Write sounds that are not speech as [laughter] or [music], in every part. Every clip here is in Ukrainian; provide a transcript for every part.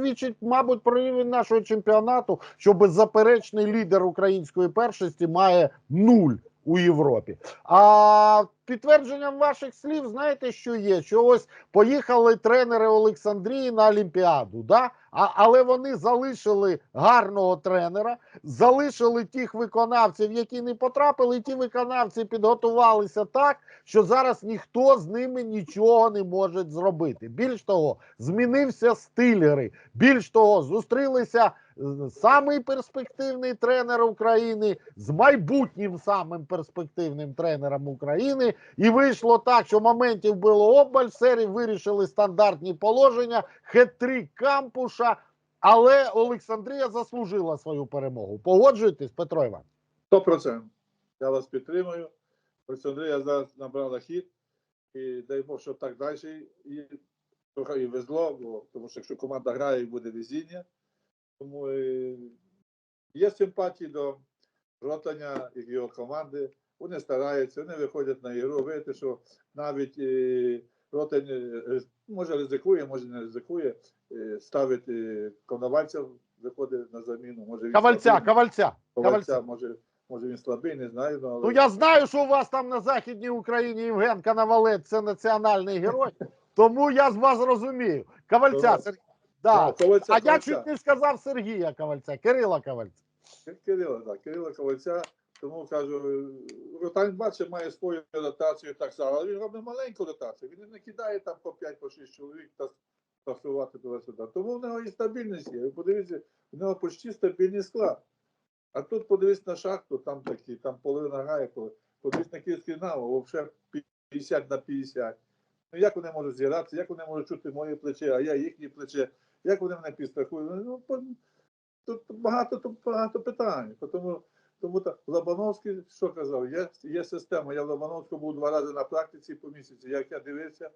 свідчить, мабуть, про рівень нашого чемпіонату, що беззаперечний лідер української першості має нуль у Європі. А підтвердженням ваших слів, знаєте, що є? Що ось поїхали тренери Олександрії на Олімпіаду, да? А, але вони залишили гарного тренера, залишили тих виконавців, які не потрапили. і Ті виконавці підготувалися так, що зараз ніхто з ними нічого не може зробити. Більш того, змінився стиль гри. Більш того, зустрілися е, самий перспективний тренер України з майбутнім самим перспективним тренером України. І вийшло так, що моментів було обмаль, серії вирішили стандартні положення, хет-трик кампуша. Але Олександрія заслужила свою перемогу. Погоджуєтесь, Петро Іван? Сто процентів. Я вас підтримую. Олександрія зараз набрала хід. І дай Бог, щоб так далі і трохи і везло, бо, тому що якщо команда грає, і буде везіння. Тому е, є симпатії до Ротаня і його команди. Вони стараються, вони виходять на ігру. Видите, що навіть е, Ротань е, може ризикує, може не ризикує, е, ставить е, Коновальця, виходить на заміну. Може, він Кавальця, слабий. кавальця. Ковальця, Кавальця. може, може він слабий, не знаю. Ну, але... Ну я знаю, що у вас там на Західній Україні Євген Канавалець це національний герой, тому я з вас розумію. Кавальця, Ковальця. Сер... да. Ковальця, а я Ковальця. чуть не сказав Сергія Ковальця, Кирила Ковальця. Кирила, так, Кирила Ковальця. Тому кажу, Ротань бачить, має свою ротацію так само, але він робить маленьку ротацію. Він не кидає там по 5 по 6 чоловік та працювати туди-сюди. Тому в нього і стабільність є. Ви подивіться, в нього почти стабільний склад. А тут подивись на шахту, там такі, там половина грає, подивись на київський наву, взагалі 50 на 50. Ну як вони можуть зігратися, як вони можуть чути моє плече, а я їхнє плече, як вони мене підстрахують? Ну, тут багато, тут багато питань. Тому, тому так, Лобановський що казав? Є, є система. Я в Лобановську був два рази на практиці по місяці. Як я дивився,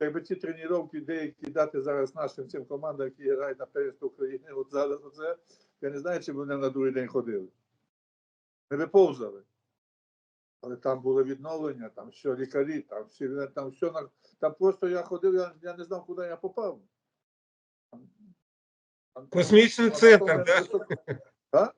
якби ці тренування деякі дати зараз нашим цим командам, які грають на первенство України, от зараз оце, я не знаю, чи б вони на другий день ходили. Не виповзали. Але там було відновлення, там що лікарі, там всі там все на там просто я ходив, я, я не знав, куди я попав. Там- там- Космічний там- центр? А?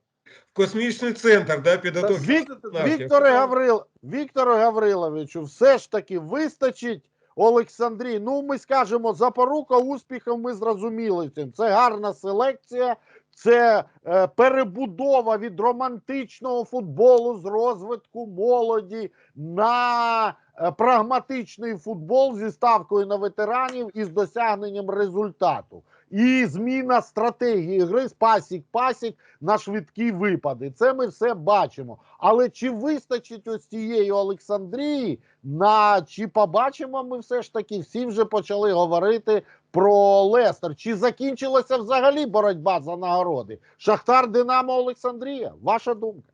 Космічний центр, да, підготовки. Вік- Вікторе Гаврил, Вікторе Гавриловичу, все ж таки вистачить Олександрії. Ну, ми скажемо, запорука успіхів ми зрозуміли цим. Це гарна селекція, це е, перебудова від романтичного футболу з розвитку молоді на е, прагматичний футбол зі ставкою на ветеранів і з досягненням результату. І зміна стратегії гри з пасік-пасік на швидкі випади. Це ми все бачимо. Але чи вистачить ось цієї Олександрії? На чи побачимо ми все ж таки? Всі вже почали говорити про Лестер. Чи закінчилася взагалі боротьба за нагороди? Шахтар Динамо Олександрія? Ваша думка?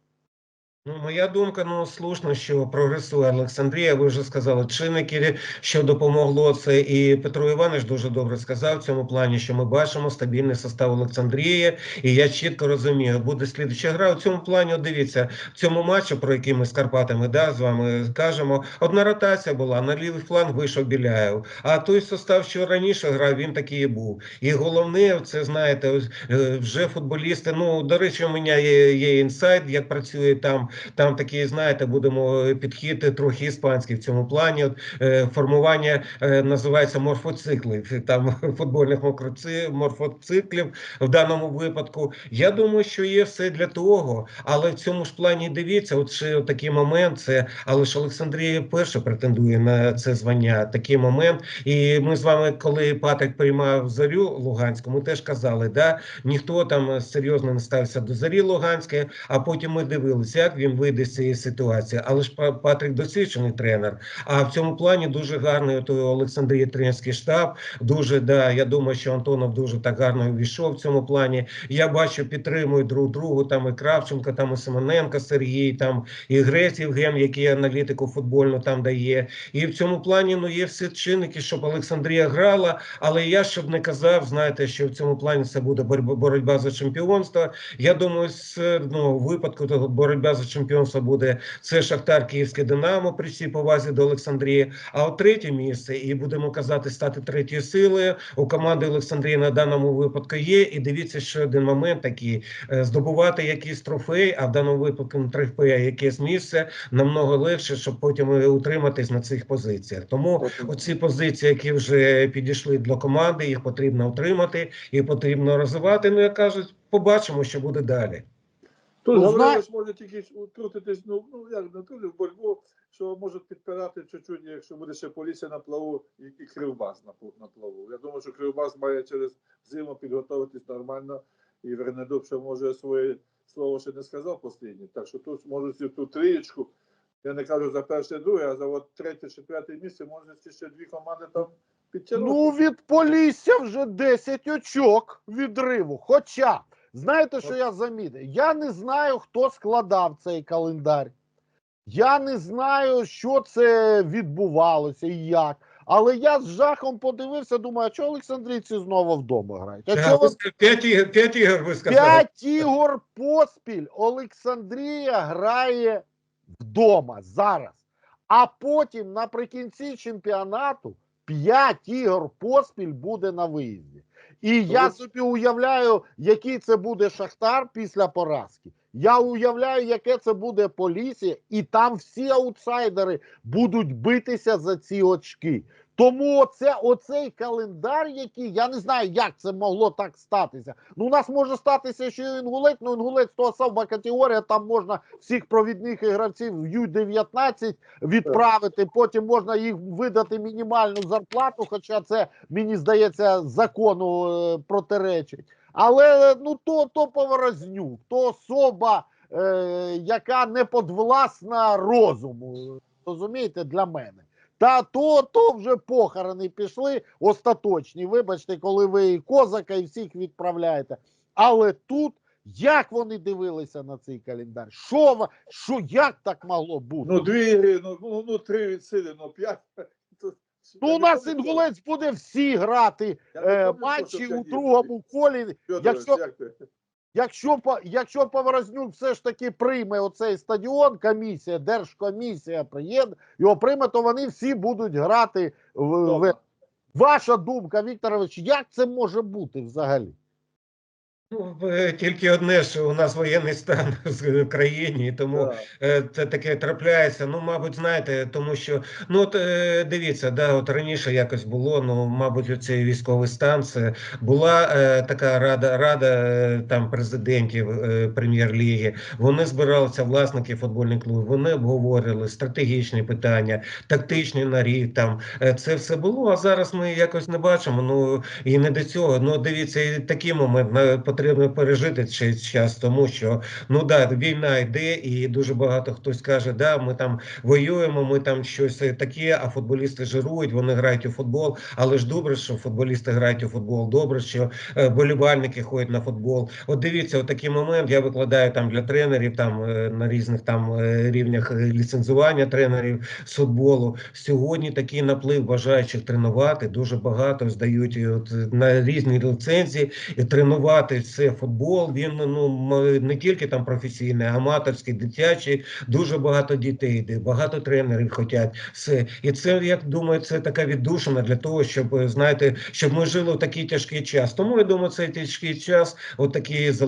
Ну, моя думка, ну слушно, що прогресує Олександрія. Ви вже сказали чинники, що допомогло це. І Петро Іванович дуже добре сказав в цьому плані, що ми бачимо стабільний состав Олександрії, і я чітко розумію, буде слідча гра. У цьому плані, дивіться, в цьому матчі, про який ми з Карпатами да, з вами кажемо, одна ротація була на лівий фланг вийшов Біляєв. А той состав, що раніше грав, він такий і був. І головне, це знаєте, е, вже футболісти. Ну до речі, у мене є, є інсайт, як працює там. Там такий, знаєте, будемо підхід трохи іспанський в цьому плані. От, е, формування е, називається морфоцикли. Там [laughs] футбольних морфоциклів в даному випадку. Я думаю, що є все для того, але в цьому ж плані дивіться, от ще такий момент. Це але ж Олександрія перша претендує на це звання. Такий момент. І ми з вами, коли Патрик приймав зарю Луганську, ми теж казали, да ніхто там серйозно не ставився до зарі Луганської. А потім ми дивилися, як він вийде з цієї ситуації. Але ж Па- Патрик досвідчений тренер. А в цьому плані дуже гарний от у Олександрії тренерський штаб. Дуже да. Я думаю, що Антонов дуже так гарно увійшов в цьому плані. Я бачу, підтримують друг другу. Там і Кравченко, там і Семененко, Сергій, там і Грець Євген, який аналітику футбольну там дає. І в цьому плані ну є всі чинники, щоб Олександрія грала. Але я щоб не казав, знаєте, що в цьому плані це буде боротьба за чемпіонство. Я думаю, з ну, випадку того боротьба за чемпіонства буде це Шахтар Київське Динамо при всій повазі до Олександрії. А от третє місце, і будемо казати, стати третьою силою у команди Олександрії на даному випадку є. І дивіться, ще один момент такий: е, здобувати якийсь трофей, а в даному випадку трофея якесь місце намного легше, щоб потім е, утриматись на цих позиціях. Тому оці позиції, які вже підійшли до команди, їх потрібно утримати і потрібно розвивати. Ну як кажуть, побачимо, що буде далі. Тут Ну, Гаврилович може тільки крутитись, ну, ну як на ту в боротьбу, що можуть підпирати чуть-чуть, якщо буде ще поліція на плаву і, і Кривбас на, на плаву. Я думаю, що Кривбас має через зиму підготуватись нормально, і Вернедуб ще може своє слово ще не сказав останнє. Так що тут можуть ту трієчку, я не кажу за перше, друге, а за от третє, четверте місце можуть ще дві команди там підтягнути. Ну, від Полісся вже 10 очок відриву. Хоча, знаєте, що я замітив? Я не знаю, хто складав цей календар. Я не знаю, що це відбувалося і як. Але я з жахом подивився, думаю, а чого Олександрійці знову вдома грають? А чого П'ять ігор, п'ять ігор ви сказали. П'ять ігор поспіль Олександрія грає вдома зараз. А потім наприкінці чемпіонату п'ять ігор поспіль буде на виїзді. І я собі уявляю, який це буде Шахтар після поразки. Я уявляю, яке це буде Полісся, і там всі аутсайдери будуть битися за ці очки. Тому оце, оцей календар, який я не знаю, як це могло так статися. Ну, у нас може статися, що інгулець, ну інгулець то особа категорія, там можна всіх провідних гравців в Ю-19 відправити, потім можна їх видати мінімальну зарплату, хоча це, мені здається, закону е, протиречить. Але ну то, то поворознюк, то особа, е, яка не подвласна розуму. Розумієте, для мене. Та то, то вже похорони пішли остаточні. Вибачте, коли ви і козака, і всіх відправляєте. Але тут як вони дивилися на цей календар? Що, що як так могло бути? Ну, дві ну, ну, ну три від сили, ну п'ять. Ну, у нас інгулець буде всі грати е, матчі у другому колі. Якщо-? Якщо по- якщо Поворознюк все ж таки прийме оцей стадіон, комісія, держкомісія приєд, його прийме, то вони всі будуть грати в, в ваша думка, Вікторович, як це може бути взагалі? Ну, е, тільки одне, що у нас воєнний стан [laughs] в країні, тому Да. Е, Це таке трапляється. Ну, мабуть, знаєте, тому що ну от е, дивіться, да, от раніше якось було. Ну, мабуть, цей військовий стан це була е, така рада, рада там президентів е, прем'єр-ліги. Вони збиралися власники футбольних клубів. Вони обговорювали стратегічні питання, тактичні на рік. Там це все було. А зараз ми якось не бачимо. Ну і не до цього. Ну дивіться, і такий момент е, потрібно пережити цей час, тому що Ну да, війна йде, і дуже багато хтось каже, да, ми там воюємо, ми там щось таке, а футболісти жирують, вони грають у футбол. Але ж добре, що футболісти грають у футбол. Добре, що е, болівальники ходять на футбол. От дивіться, от такий момент я викладаю там для тренерів, там е, на різних там е, рівнях ліцензування тренерів з футболу. Сьогодні такий наплив бажаючих тренувати. Дуже багато здають от на різні ліцензії і тренувати це футбол. Він ну не тільки там професійний, аматорський, дитячий. Дуже багато дітей йде, багато тренерів хочуть все. І це я думаю, це така віддушина для того, щоб е, знаєте, щоб ми жили в такий тяжкий час. Тому я думаю, цей тяжкий час, от такий залишився.